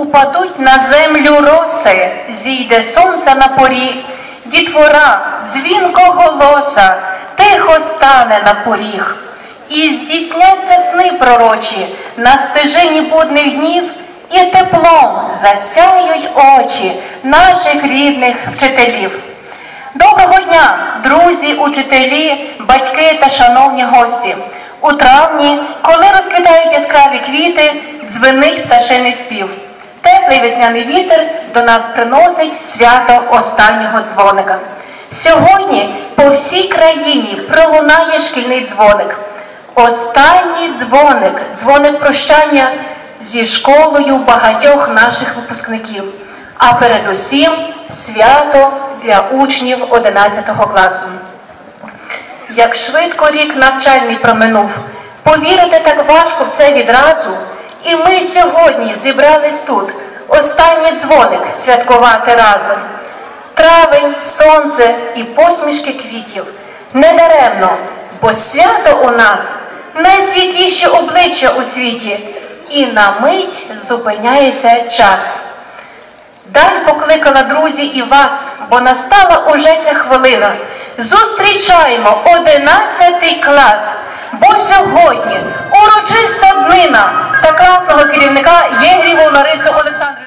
Упадуть на землю роси, зійде сонце на поріг, дітвора, дзвінко голоса, тихо стане на поріг. І здійсняться сни пророчі на стежині будних днів, і теплом засяють очі наших рідних вчителів. Доброго дня, друзі, учителі, батьки та шановні гості. У травні, коли розквітають яскраві квіти, дзвенить пташиний спів. Теплий весняний вітер до нас приносить свято останнього дзвоника. Сьогодні по всій країні пролунає шкільний дзвоник. Останній дзвоник, дзвоник прощання зі школою багатьох наших випускників, а передусім свято для учнів 11 класу. Як швидко рік навчальний проминув, повірити так важко в це відразу. І ми сьогодні зібрались тут, останній дзвоник святкувати разом. Травень, сонце і посмішки квітів. Недаремно, бо свято у нас найсвітліші обличчя у світі, і на мить зупиняється час. Даль покликала друзі і вас, бо настала уже ця хвилина. Зустрічаємо одинадцятий клас, бо сьогодні урочиста днина та красного керівника Єгріву Ларису Олександрівну.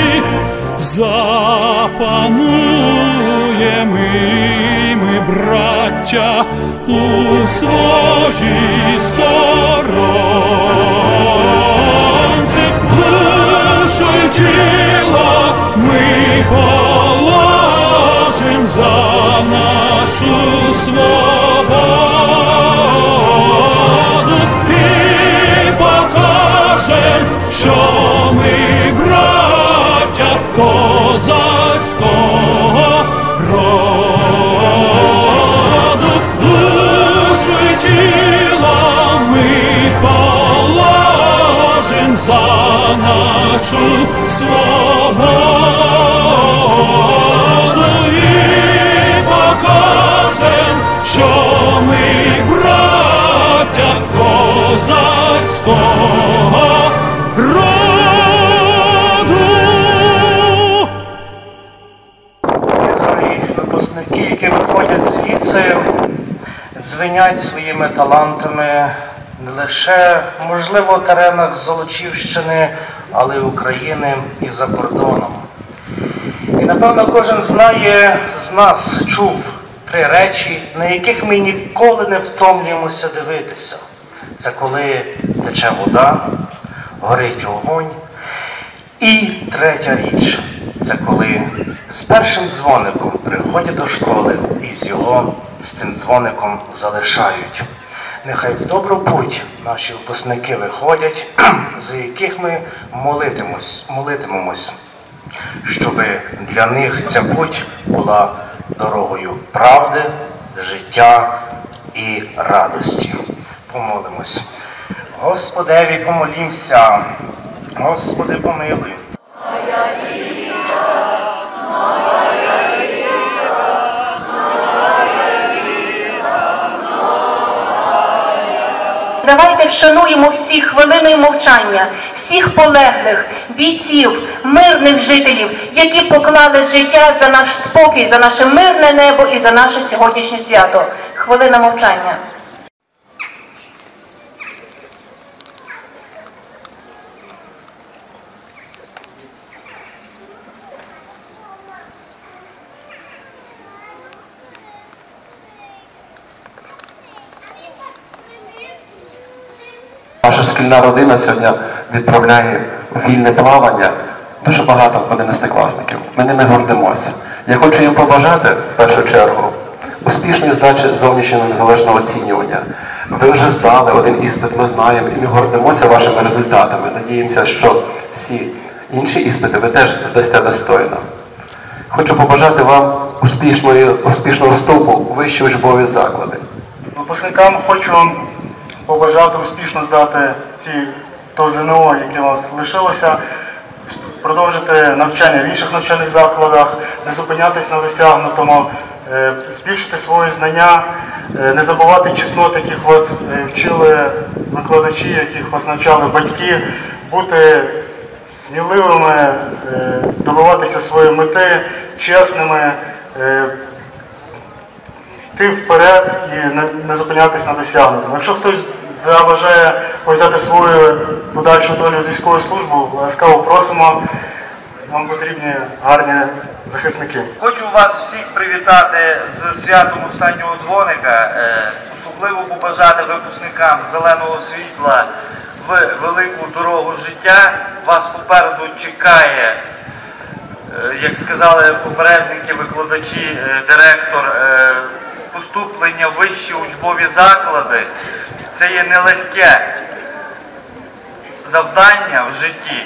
запануємо і ми, браття, у своїй сторонці, душу й ми положим за нашу свободу тіло ми положим за нашу свободу і покажем, що ми браття козацького роду. Нехай випускники, які виходять звідси, дзвенять своїми талантами не лише, можливо, в теренах Золочівщини, але й України і за кордоном. І напевно кожен знає з нас, чув три речі, на яких ми ніколи не втомлюємося дивитися. Це коли тече вода, горить вогонь. І третя річ це коли з першим дзвоником приходять до школи і з його з тим дзвоником залишають. Нехай в добру путь наші випускники виходять, за яких ми молитимемось, щоб для них ця путь була дорогою правди, життя і радості. Помолимось. Господеві помолімся, Господи помилуй. Давайте вшануємо всіх хвилиною мовчання, всіх полеглих, бійців, мирних жителів, які поклали життя за наш спокій, за наше мирне небо і за наше сьогоднішнє свято. Хвилина мовчання. Наша шкільна родина сьогодні відправляє вільне плавання дуже багато 11-класників. Ми ними гордимося. Я хочу їм побажати в першу чергу успішної здачі зовнішнього незалежного оцінювання. Ви вже здали один іспит, ми знаємо, і ми гордимося вашими результатами. Надіємося, що всі інші іспити ви теж здасте достойно. Хочу побажати вам успішної, успішного вступу у вищі учбові заклади. Випускникам хочу побажати успішно здати ті то ЗНО, яке у вас лишилося, продовжити навчання в інших навчальних закладах, не зупинятись на досягнутому, е, збільшити свої знання, е, не забувати чеснот, яких вас е, вчили викладачі, яких вас навчали батьки, бути сміливими, добиватися своєї мети, чесними. йти вперед і не зупинятись на досягнутому. Якщо хтось заважає взяти свою подальшу долю з військової служби, ласкаво просимо. Нам потрібні гарні захисники. Хочу вас всіх привітати з святом останнього дзвоника, е, особливо побажати випускникам зеленого світла в велику дорогу життя. Вас попереду чекає, е, як сказали попередники, викладачі, е, директор, поступлення в вищі учбові заклади. Це є нелегке завдання в житті.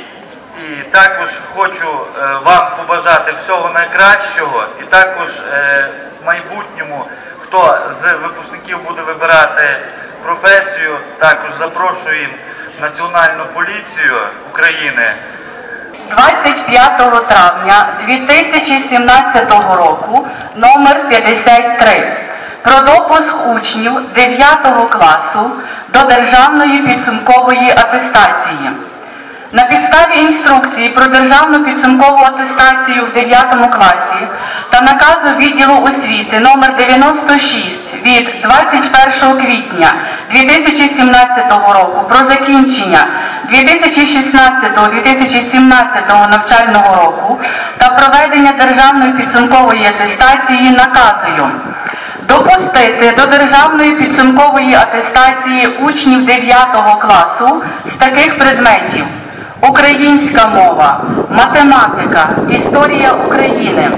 І також хочу е, вам побажати всього найкращого, і також е, в майбутньому, хто з випускників буде вибирати професію, також запрошуємо Національну поліцію України. 25 травня 2017 року номер 53 про допуск учнів 9 класу до державної підсумкової атестації. На підставі інструкції про державну підсумкову атестацію в 9 класі та наказу відділу освіти номер 96 від 21 квітня 2017 року про закінчення 2016-2017 навчального року та проведення державної підсумкової атестації наказую допустити до державної підсумкової атестації учнів 9 класу з таких предметів: українська мова, математика, історія України.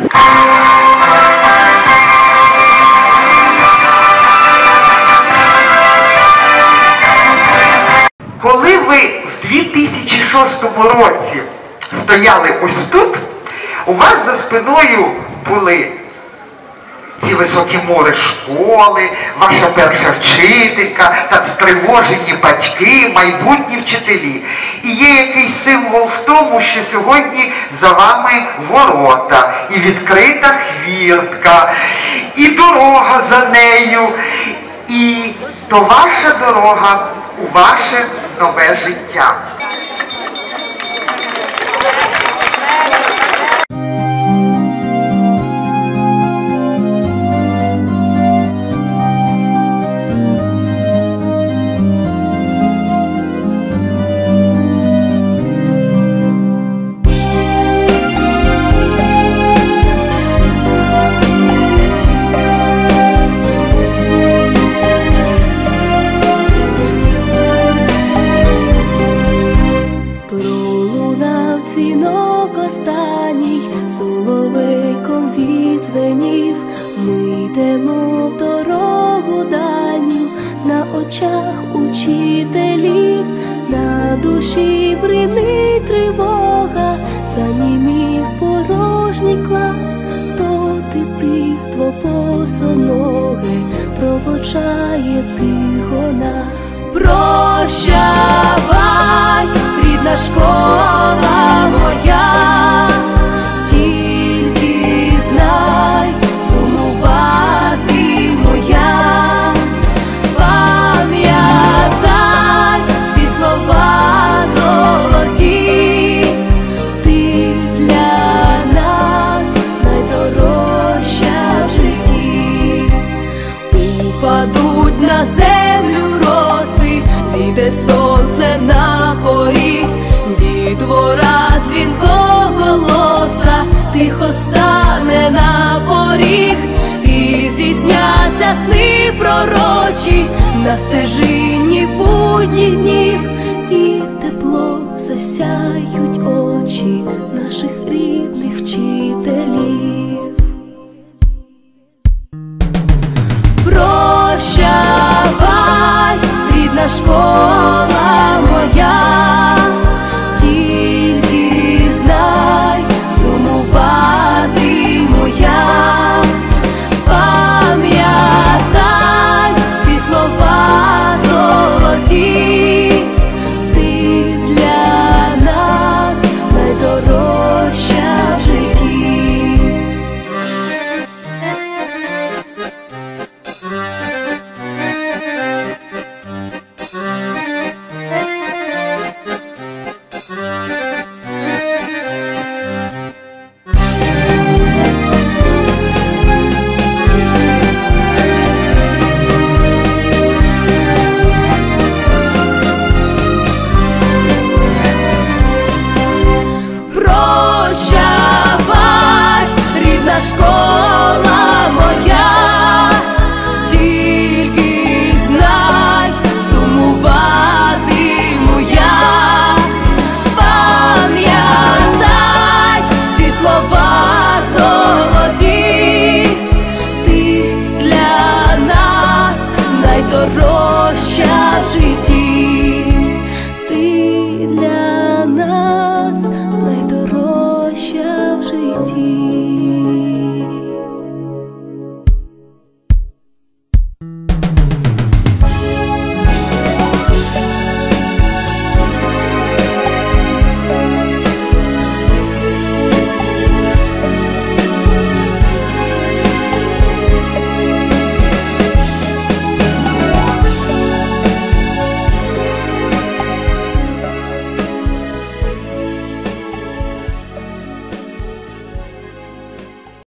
Коли ви в 2006 році стояли ось тут, у вас за спиною були ці високі мури школи, ваша перша вчителька, та стривожені батьки, майбутні вчителі. І є якийсь символ в тому, що сьогодні за вами ворота, і відкрита хвіртка, і дорога за нею. І то ваша дорога у ваше нове життя. Учителів, на душі брини тривога, занімів порожній клас, то дитинство босоноге проводжає тихо нас. Прощавай, рідна школа де сонце на порі, дітвора дзвінкого голоса, тихо стане на поріг, і здійсняться сни пророчі на стежині будні днів, і тепло засяють очі наших рідних вчителів.